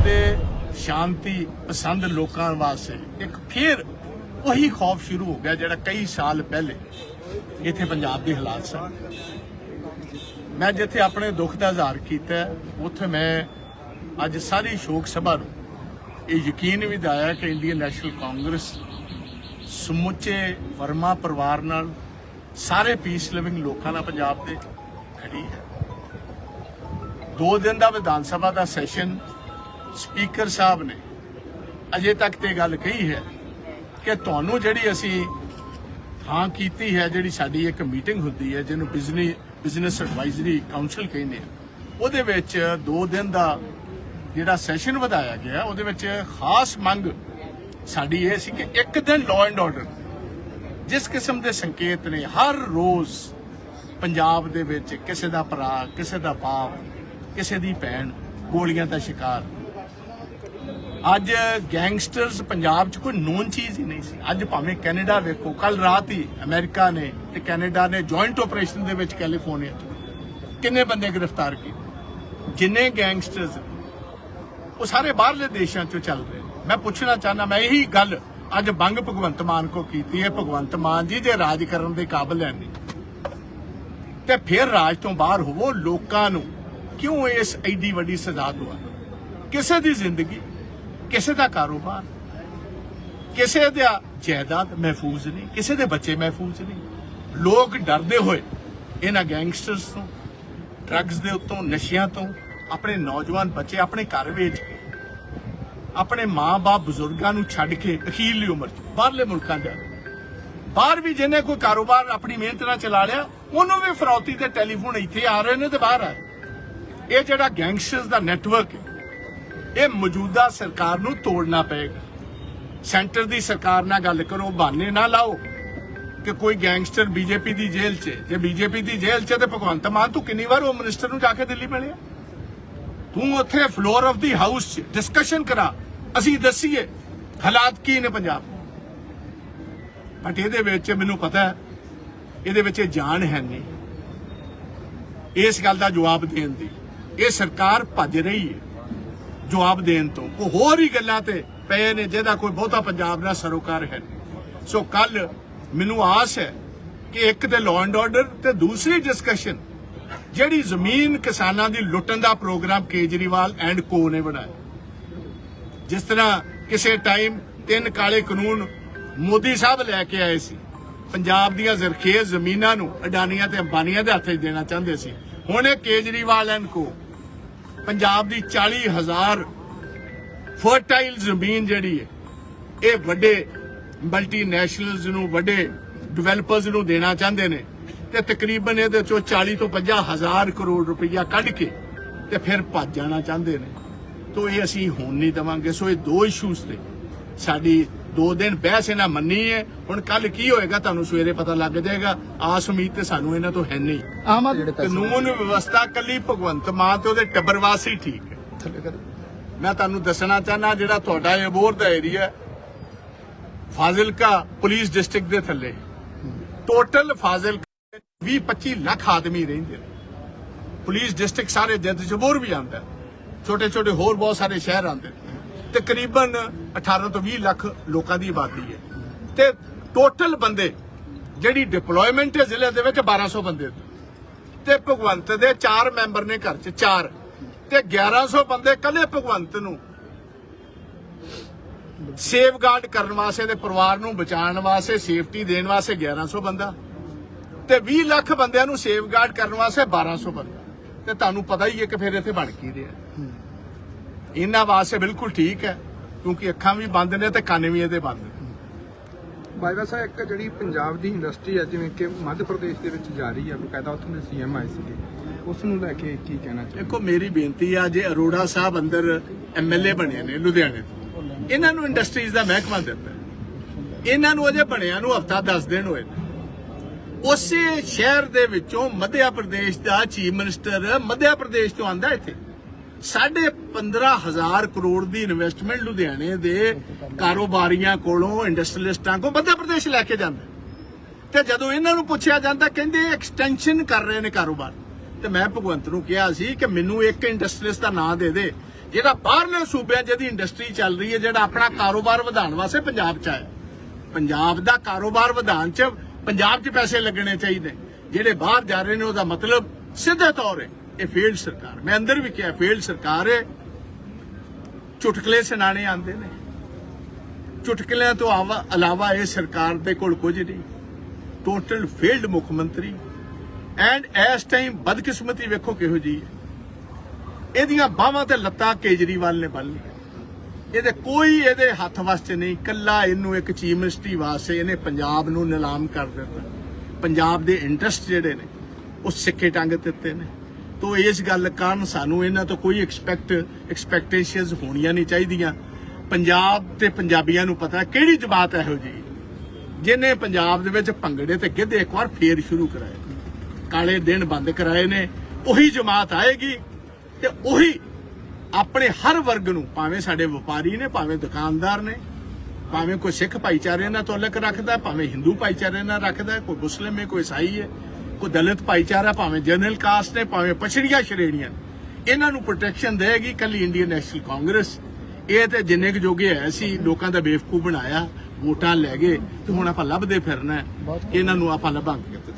ਪੰਜਾਬ ਸ਼ਾਂਤੀ ਪਸੰਦ ਲੋਕਾਂ ਵਾਸਤੇ। ਇੱਕ ਫਿਰ ਉਹੀ ਖੌਫ ਸ਼ੁਰੂ ਹੋ ਗਿਆ ਜਿਹੜਾ ਕਈ ਸਾਲ ਪਹਿਲੇ ਇੱਥੇ ਪੰਜਾਬ ਦੇ ਹਾਲਾਤ ਸਨ। ਮੈਂ ਜਿੱਥੇ ਆਪਣੇ ਦੁੱਖ ਦਾ ਇਜ਼ਹਾਰ ਕੀਤਾ, ਉੱਥੇ ਮੈਂ ਅੱਜ ਸਾਰੀ ਸ਼ੋਕ ਸਭਾ ਨੂੰ ਇਹ ਯਕੀਨ ਵੀ ਦਿਵਾਇਆ ਕਿ ਇੰਡੀਅਨ ਨੈਸ਼ਨਲ ਕਾਂਗਰਸ, ਸਮੁੱਚੇ ਵਰਮਾ ਪਰਿਵਾਰ ਨਾਲ ਸਾਰੇ ਪੀਸ ਲਿਵਿੰਗ ਲੋਕਾਂ ਨਾਲ ਪੰਜਾਬ ਦੇ ਖੜੀ ਹੈ। ਦੋ ਦਿਨ ਦਾ ਵਿਧਾਨ ਸਭਾ ਦਾ ਸੈਸ਼ਨ ਸਪੀਕਰ ਸਾਹਿਬ ਨੇ ਅਜੇ ਤੱਕ ਤੇ ਗੱਲ ਕਹੀ ਹੈ ਕਿ ਤੁਹਾਨੂੰ ਜਿਹੜੀ ਅਸੀਂ ਹਾਂ ਕੀਤੀ ਹੈ, ਜਿਹੜੀ ਸਾਡੀ ਇੱਕ ਮੀਟਿੰਗ ਹੁੰਦੀ ਹੈ, ਜਿਹਨੂੰ ਬਿਜ਼ਨਸ ਬਿਜ਼ਨਸ ਐਡਵਾਈਜ਼ਰੀ ਕਾਉਂਸਲ ਕਹਿੰਦੇ ਆ, ਉਹਦੇ ਵਿੱਚ ਦੋ ਦਿਨ ਦਾ ਜਿਹੜਾ ਸੈਸ਼ਨ ਵਧਾਇਆ ਗਿਆ ਉਹਦੇ ਵਿੱਚ ਖਾਸ ਮੰਗ ਸਾਡੀ ਇਹ ਸੀ ਕਿ ਇੱਕ ਦਿਨ ਲਾਅ ਐਂਡ ਆਰਡਰ ਜਿਸ ਕਿਸਮ ਦੇ ਸੰਕੇਤ ਨੇ, ਹਰ ਰੋਜ਼ ਪੰਜਾਬ ਦੇ ਵਿੱਚ ਕਿਸੇ ਦਾ ਭਰਾ, ਕਿਸੇ ਦਾ ਬਾਪ, ਕਿਸੇ ਦੀ ਭੈਣ ਗੋਲੀਆਂ ਦਾ ਸ਼ਿਕਾਰ ਅੱਜ ਗੈਂਗਸਟਰਸ ਪੰਜਾਬ 'ਚ ਕੋਈ ਨੋਨ ਚੀਜ਼ ਹੀ ਨਹੀਂ ਸੀ। ਅੱਜ ਭਾਵੇਂ ਕੈਨੇਡਾ ਵੇਖੋ ਕੱਲ ਰਾਤ ਹੀ ਅਮਰੀਕਾ ਨੇ ਤੇ ਕੈਨੇਡਾ ਨੇ ਜੁਆਇੰਟ ਆਪਰੇਸ਼ਨ ਦੇ ਵਿੱਚ ਕੈਲੀਫੋਰਨੀਆ 'ਚ ਕਿੰਨੇ ਬੰਦੇ ਗ੍ਰਿਫਤਾਰ ਕੀਤੇ? ਜਿੰਨੇ ਗੈਂਗਸਟਰਸ ਉਹ ਸਾਰੇ ਬਾਹਰਲੇ ਦੇਸ਼ਾਂ 'ਚੋਂ ਚੱਲ ਰਹੇ ਨੇ। ਮੈਂ ਪੁੱਛਣਾ ਚਾਹਨਾ ਮੈਂ ਇਹੀ ਗੱਲ ਅੱਜ ਬੰਗ ਭਗਵੰਤ ਮਾਨ ਕੋ ਕੀਤੀ ਹੈ। ਭਗਵੰਤ ਮਾਨ ਜੀ ਜੇ ਰਾਜ ਕਰਨ ਦੇ ਕਾਬਲ ਹੈ ਨਹੀਂ, ਤੇ ਫਿਰ ਰਾਜ ਤੋਂ ਬਾਹਰ ਹੋਵੋ, ਲੋਕਾਂ ਨੂੰ ਕਿਉਂ ਇਸ ਐਡੀ ਵੱਡੀ ਸਜ਼ਾ ਦਵਾ ਕਿਸੇ ਦੀ ਜ਼ਿੰਦਗੀ ਕਿਸੇ ਦਾ ਕਾਰੋਬਾਰ ਕਿਸੇ ਦਾ ਜਾਇਦਾਦ ਮਹਿਫੂਜ਼ ਨਹੀਂ, ਕਿਸੇ ਦੇ ਬੱਚੇ ਮਹਿਫੂਜ਼ ਨਹੀਂ। ਲੋਕ ਡਰਦੇ ਹੋਏ ਇਹਨਾਂ ਗੈਂਗਸਟਰਸ ਤੋਂ, ਡਰੱਗਸ ਦੇ ਉੱਤੋਂ, ਨਸ਼ਿਆਂ ਤੋਂ, ਆਪਣੇ ਨੌਜਵਾਨ ਬੱਚੇ ਆਪਣੇ ਘਰ ਵੇਚ ਕੇ, ਆਪਣੇ ਮਾਂ-ਬਾਪ ਬਜ਼ੁਰਗਾਂ ਨੂੰ ਛੱਡ ਕੇ ਅਖੀਰਲੀ ਉਮਰ 'ਚ ਬਾਹਰਲੇ ਮੁਲਕਾਂ ਜਾ ਬਾਹਰ ਵੀ ਜਿਹਨੇ ਕੋਈ ਕਾਰੋਬਾਰ ਆਪਣੀ ਮਿਹਨਤ ਨਾਲ ਚਲਾ ਲਿਆ, ਉਹਨੂੰ ਵੀ ਫਰੌਤੀ ਤੇ ਟੈਲੀਫੋਨ ਇੱਥੇ ਆ ਰਹੇ ਨੇ ਤੇ ਬਾਹਰ ਆ ਇਹ ਜਿਹੜਾ ਗੈਂਗਸਟਰਸ ਦਾ ਨੈਟਵਰਕ ਹੈ ਇਹ ਮੌਜੂਦਾ ਸਰਕਾਰ ਨੂੰ ਤੋੜਨਾ ਪਏਗਾ ਸੈਂਟਰ ਦੀ ਸਰਕਾਰ ਨਾਲ ਗੱਲ ਕਰੋ, ਬਹਾਨੇ ਨਾ ਲਾਓ ਕਿ ਕੋਈ ਗੈਂਗਸਟਰ ਬੀਜੇਪੀ ਦੀ ਜੇਲ੍ਹ 'ਚ ਜੇ ਬੀਜੇਪੀ ਦੀ ਜੇਲ੍ਹ 'ਚ ਹੈ ਤੇ ਭਗਵੰਤ ਮਾਨ, ਤੂੰ ਕਿੰਨੀ ਵਾਰ ਉਹ ਮਿਨਿਸਟਰ ਨੂੰ ਜਾ ਕੇ ਦਿੱਲੀ ਮਿਲਿਆ? ਤੂੰ ਉੱਥੇ ਫਲੋਰ ਆਫ ਦੀ ਹਾਊਸ 'ਚ ਡਿਸਕਸ਼ਨ ਕਰਾ। ਅਸੀਂ ਦੱਸੀਏ, ਹਾਲਾਤ ਕੀ ਨੇ ਪੰਜਾਬ? ਬਟ ਇਹਦੇ ਵਿੱਚ ਮੈਨੂੰ ਪਤਾ ਹੈ, ਇਹਦੇ ਵਿੱਚ ਇਹ ਜਾਨ ਹੈ ਨਹੀਂ। ਇਸ ਗੱਲ ਦਾ ਜਵਾਬ ਦੇਣ ਦੀ। ਇਹ ਸਰਕਾਰ ਭੱਜ ਰਹੀ ਹੈ। ਜਵਾਬ ਦੇਣ ਤੋਂ। ਉਹ ਹੋਰ ਹੀ ਗੱਲਾਂ ਤੇ ਪਏ ਨੇ, ਜਿਹਦਾ ਕੋਈ ਬਹੁਤਾ ਪੰਜਾਬ ਦਾ ਸਰੋਕਾਰ ਹੈ ਸੋ ਕੱਲ ਮੈਨੂੰ ਆਸ ਹੈ ਕਿ ਇੱਕ ਤੇ ਲਾਅ ਐਂਡ ਆਰਡਰ ਤੇ ਦੂਸਰੀ ਡਿਸਕਸ਼ਨ ਜਿਹੜੀ ਜ਼ਮੀਨ ਕਿਸਾਨਾਂ ਦੀ ਲੁੱਟਣ ਦਾ ਪ੍ਰੋਗਰਾਮ ਕੇਜਰੀਵਾਲ ਐਂਡ ਕੋ ਨੇ ਬਣਾਇਆ। ਜਿਸ ਤਰ੍ਹਾਂ ਕਿਸੇ ਟਾਈਮ ਤਿੰਨ ਕਾਲੇ ਕਾਨੂੰਨ ਮੋਦੀ ਸਾਹਿਬ ਲੈ ਕੇ ਆਏ ਸੀ, ਪੰਜਾਬ ਦੀਆਂ ਜ਼ਰਖੇਜ਼ ਜ਼ਮੀਨਾਂ ਨੂੰ ਅਡਾਨੀਆਂ ਤੇ ਅੰਬਾਨੀਆਂ ਦੇ ਹੱਥੇ ਦੇਣਾ ਚਾਹੁੰਦੇ ਸੀ। ਹੁਣ ਇਹ ਕੇਜਰੀਵਾਲ ਐਂਡ ਕੋ ਪੰਜਾਬ ਦੀ 40000 ਫਰਟਾਈਲ ਜ਼ਮੀਨ ਜਿਹੜੀ ਹੈ, ਇਹ ਵੱਡੇ ਮਲਟੀਨੈਸ਼ਨਲਸ ਨੂੰ, ਵੱਡੇ ਡਿਵੈਲਪਰਸ ਨੂੰ ਦੇਣਾ ਚਾਹੁੰਦੇ ਨੇ ਤੇ ਤਕਰੀਬਨ ਇਹਦੇ ਚੋਂ 40 ਤੋਂ 50 ਹਜ਼ਾਰ ਕਰੋੜ ਰੁਪਈਆ ਕੱਢ ਕੇ ਤੇ ਫਿਰ ਭੱਜ ਜਾਣਾ ਚਾਹੁੰਦੇ ਨੇ। ਤੋ ਇਹ ਅਸੀਂ ਹੁਣ ਨਹੀਂ ਦਵਾਂਗੇ। ਸੋ ਇਹ ਦੋ ਇਸ਼ੂਸ ਤੇ ਸਾਡੀ ਦੋ ਦਿਨ ਬਹਿਸ ਇਹਨਾਂ ਮੰਨੀ ਹੈ ਹੁਣ ਕੱਲ ਕੀ ਹੋਏਗਾ ਤੁਹਾਨੂੰ ਸਵੇਰੇ ਪਤਾ ਲੱਗ ਜਾਏਗਾ। ਆਸ ਉਮੀਦ ਤੇ ਸਾਨੂੰ ਇਹਨਾਂ ਤੋਂ ਹੈ ਨਹੀਂ। ਆਮ ਆਦਮੀ ਕਾਨੂੰਨ ਵਿਵਸਥਾ ਕੱਲੀ ਭਗਵੰਤ ਮਾਨ ਤੇ ਉਹਦੇ ਟੱਬਰ ਵਾਸਤੇ ਹੀ। ਠੀਕ ਹੈ ਮੈਂ ਤੁਹਾਨੂੰ ਦੱਸਣਾ ਚਾਹਨਾ ਜਿਹੜਾ ਤੁਹਾਡਾ ਇਹ ਅਬੋਰ ਦਾ ਏਰੀਆ ਫਾਜ਼ਿਲਕਾ ਪੁਲਿਸ ਡਿਸਟ੍ਰਿਕਟ ਦੇ ਥੱਲੇ। ਟੋਟਲ ਫਾਜ਼ਿਲਕਾ 20 25 ਲੱਖ ਆਦਮੀ ਰਹਿੰਦੇ ਨੇ। ਪੁਲਿਸ ਡਿਸਟ੍ਰਿਕਟ ਸਾਰੇ ਜਿੰਦ ਜਬੋਰ ਵੀ ਆਉਂਦਾ। ਛੋਟੇ ਛੋਟੇ ਹੋਰ ਬਹੁਤ ਸਾਰੇ ਸ਼ਹਿਰ ਆਉਂਦੇ ਨੇ। ਤਕਰੀਬਨ 18 ਤੋਂ 20 ਲੱਖ ਲੋਕਾਂ ਦੀ ਆਬਾਦੀ ਹੈ। ਤੇ ਟੋਟਲ ਬੰਦੇ ਜਿਹੜੀ ਡਿਪਲੋਇਮੈਂਟ ਹੈ ਜ਼ਿਲ੍ਹੇ ਦੇ ਵਿੱਚ 1200 ਬੰਦੇ ਤੇ ਭਗਵੰਤ ਦੇ 4 ਮੈਂਬਰ ਨੇ ਘਰ 'ਚ 4 ਤੇ 1100 ਬੰਦੇ ਕੱਲੇ ਭਗਵੰਤ ਨੂੰ ਸੇਫਗਾਰਡ ਕਰਨ ਵਾਸਤੇ ਤੇ ਪਰਿਵਾਰ ਨੂੰ ਬਚਾਉਣ ਵਾਸਤੇ ਸੇਫਟੀ ਦੇਣ ਵਾਸਤੇ 1100 ਬੰਦਾ। ਤੇ 20 ਲੱਖ ਬੰਦਿਆਂ ਨੂੰ ਸੇਫਗਾਰਡ ਕਰਨ ਵਾਸਤੇ 1200 ਬੰਦਾ। ਤੇ ਤੁਹਾਨੂੰ ਪਤਾ ਹੀ ਹੈ ਕਿ ਫਿਰ ਇੱਥੇ ਬਣ ਕੀ ਰਿਹਾ। ਇਹਨਾਂ ਵਾਸਤੇ ਬਿਲਕੁਲ ਠੀਕ ਹੈ। ਕਿਉਂਕਿ ਅੱਖਾਂ ਵੀ ਬੰਦ ਨੇ ਤੇ ਕੰਨ ਵੀ ਇਹਦੇ ਬੰਦ ਨੇ। ਬਾਈਵਾ ਸਾਹਿਬ ਇੱਕ ਜਿਹੜੀ ਪੰਜਾਬ ਦੀ ਇੰਡਸਟਰੀ ਹੈ ਜਿਵੇਂ ਕਿ ਮੱਧ ਪ੍ਰਦੇਸ਼ ਦੇ ਵਿੱਚ ਜਾ ਰਹੀ ਹੈ ਬਕਾਇਦਾ ਉੱਥੋਂ ਦੇ ਸੀਐਮ ਆਏ ਸੀਗੇ। ਉਸ ਨੂੰ ਲੈ ਕੇ ਕੀ ਕਹਿਣਾ ਚਾਹੀਦਾ ਦੇਖੋ ਮੇਰੀ ਬੇਨਤੀ ਆ ਜੇ ਅਰੋੜਾ ਸਾਹਿਬ ਅੰਦਰ ਐਮਐਲਏ ਬਣੇ ਨੇ ਲੁਧਿਆਣੇ ਤੋਂ ਇਹਨਾਂ ਨੂੰ ਇੰਡਸਟਰੀਜ਼ ਦਾ ਮਹਿਕਮਾ ਦਿੱਤਾ। ਇਹਨਾਂ ਨੂੰ ਅਜੇ ਬਣਿਆ ਨੂੰ ਹਫਤਾ 10 ਦਿਨ ਹੋਏ ਉਸੇ ਸ਼ਹਿਰ ਦੇ ਵਿੱਚੋਂ ਮੱਧ ਪ੍ਰਦੇਸ਼ ਦਾ ਚੀਫ ਮਿਨਿਸਟਰ ਮੱਧ ਪ੍ਰਦੇਸ਼ ਤੋਂ ਆਂਦਾ ਇੱਥੇ। 15000 ਕਰੋੜ ਦੀ ਇਨਵੈਸਟਮੈਂਟ ਲੁਧਿਆਣੇ ਦੇ ਕਾਰੋਬਾਰੀਆਂ ਕੋਲੋਂ ਇੰਡਸਟਰੀਲਿਸਟਾਂ ਕੋਲ ਮੱਧ ਪ੍ਰਦੇਸ਼ ਲੈ ਕੇ ਜਾਂਦਾ ਤੇ ਜਦੋਂ ਇਹਨਾਂ ਨੂੰ ਪੁੱਛਿਆ ਜਾਂਦਾ, ਕਹਿੰਦੇ ਐਕਸਟੈਂਸ਼ਨ ਕਰ ਰਹੇ ਨੇ ਕਾਰੋਬਾਰ। ਤੇ ਮੈਂ ਭਗਵੰਤ ਨੂੰ ਕਿਹਾ ਸੀ ਕਿ ਮੈਨੂੰ ਇੱਕ ਇੰਡਸਟਰੀਲਿਸਟ ਦਾ ਨਾਂ ਦੇ ਦੇ, ਜਿਹੜਾ ਬਾਹਰਲੇ ਸੂਬਿਆਂ ਜਿਹਦੀ ਇੰਡਸਟਰੀ ਚੱਲ ਰਹੀ ਹੈ, ਜਿਹੜਾ ਆਪਣਾ ਕਾਰੋਬਾਰ ਵਧਾਉਣ ਵਾਸਤੇ ਪੰਜਾਬ 'ਚ ਆਇਆ। ਪੰਜਾਬ ਦਾ ਕਾਰੋਬਾਰ ਵਧਾਉਣ 'ਚ ਪੰਜਾਬ 'ਚ ਪੈਸੇ ਲੱਗਣੇ ਚਾਹੀਦੇ। ਜਿਹੜੇ ਬਾਹਰ ਜਾ ਰਹੇ ਨੇ, ਉਹਦਾ ਮਤਲਬ ਸਿੱਧੇ ਤੌਰ 'ਤੇ ਇਹ ਫੇਲਡ ਸਰਕਾਰ ਮੈਂ ਅੰਦਰ ਵੀ ਕਿਹਾ ਫੇਲਡ ਸਰਕਾਰ ਹੈ। ਚੁਟਕਲੇ ਸੁਣਾਣੇ ਆਉਂਦੇ ਨੇ। ਚੁਟਕਲਿਆਂ ਤੋਂ ਆਵਾ- ਇਲਾਵਾ ਇਹ ਸਰਕਾਰ ਦੇ ਕੋਲ ਕੁਝ ਨਹੀਂ। ਟੋਟਲ ਫੇਲਡ ਮੁੱਖ ਮੰਤਰੀ। ਐਂਡ ਇਸ ਟਾਈਮ ਬਦਕਿਸਮਤੀ ਵੇਖੋ ਕਿਹੋ ਜੀ ਹੈ। ਇਹਦੀਆਂ ਬਾਹਾਂ ਤੇ ਲੱਤਾਂ ਕੇਜਰੀਵਾਲ ਨੇ ਬੰਨ ਲਈਆਂ। ਇਹਦੇ ਕੋਈ ਇਹਦੇ ਹੱਥ ਵਾਸਤੇ ਨਹੀਂ। ਕੱਲਾ ਇਹਨੂੰ ਇੱਕ ਚੀਫ ਮਿਨਿਸਟਰੀ ਵਾਸਤੇ ਇਹਨੇ ਪੰਜਾਬ ਨੂੰ ਨਿਲਾਮ ਕਰ ਦਿੱਤਾ। ਪੰਜਾਬ ਦੇ ਇੰਟਰਸਟ ਜਿਹੜੇ ਨੇ, ਉਹ ਸਿੱਕੇ ਟੰਗ ਦਿੱਤੇ ਨੇ। ਤੋ ਇਸ ਗੱਲ ਕਾਰਨ ਸਾਨੂੰ ਇਹਨਾਂ ਤੋਂ ਕੋਈ ਐਕਸਪੈਕਟ ਐਕਸਪੈਕਟੇਸ਼ਨਸ ਹੋਣੀਆਂ ਨਹੀਂ ਚਾਹੀਦੀਆਂ। ਪੰਜਾਬ ਤੇ ਪੰਜਾਬੀਆਂ ਨੂੰ ਪਤਾ ਕਿਹੜੀ ਜਮਾਤ ਇਹੋ ਜੀ ਜਿਹਨੇ ਪੰਜਾਬ ਦੇ ਵਿੱਚ ਭੰਗੜੇ ਤੇ ਗਿੱਧੇ ਇੱਕ ਵਾਰ ਫੇਰ ਸ਼ੁਰੂ ਕਰਾਏ। ਕਾਲੇ ਦਿਨ ਬੰਦ ਕਰਾਏ ਨੇ, ਉਹੀ ਜਮਾਤ ਆਏਗੀ ਤੇ ਉਹੀ ਆਪਣੇ ਹਰ ਵਰਗ ਨੂੰ, ਭਾਵੇਂ ਸਾਡੇ ਵਪਾਰੀ ਨੇ, ਭਾਵੇਂ ਦੁਕਾਨਦਾਰ ਨੇ, ਭਾਵੇਂ ਕੋਈ ਸਿੱਖ ਭਾਈਚਾਰੇ ਨਾਲ ਤਾਲੁਕ ਰੱਖਦਾ, ਭਾਵੇਂ ਹਿੰਦੂ ਭਾਈਚਾਰੇ ਨਾਲ ਰੱਖਦਾ, ਕੋਈ ਮੁਸਲਿਮ ਹੈ, ਕੋਈ ਈਸਾਈ ਹੈ ਕੋਈ ਦਲਿਤ ਭਾਈਚਾਰਾ ਭਾਵੇਂ ਜਨਰਲ ਕਾਸਟ ਨੇ ਭਾਵੇਂ ਪਛੜੀਆਂ ਸ਼੍ਰੇਣੀਆਂ। ਇਹਨਾਂ ਨੂੰ ਪ੍ਰੋਟੈਕਸ਼ਨ ਦੇਗੀ ਕੱਲੀ ਇੰਡੀਅਨ ਨੈਸ਼ਨਲ ਕਾਂਗਰਸ ਇਹ ਤੇ ਜਿੰਨੇ ਕੁ ਜੋਗੇ ਹੈ ਸੀ ਲੋਕਾਂ ਦਾ ਬੇਵਕੂਫ ਬਣਾਇਆ ਵੋਟਾਂ ਲੈ ਗਏ ਤੇ ਹੁਣ ਆਪਾਂ ਲੱਭਦੇ ਫਿਰਨਾ ਹੈ। ਇਹਨਾਂ ਨੂੰ ਆਪਾਂ ਲੱਭਾਂਗੇ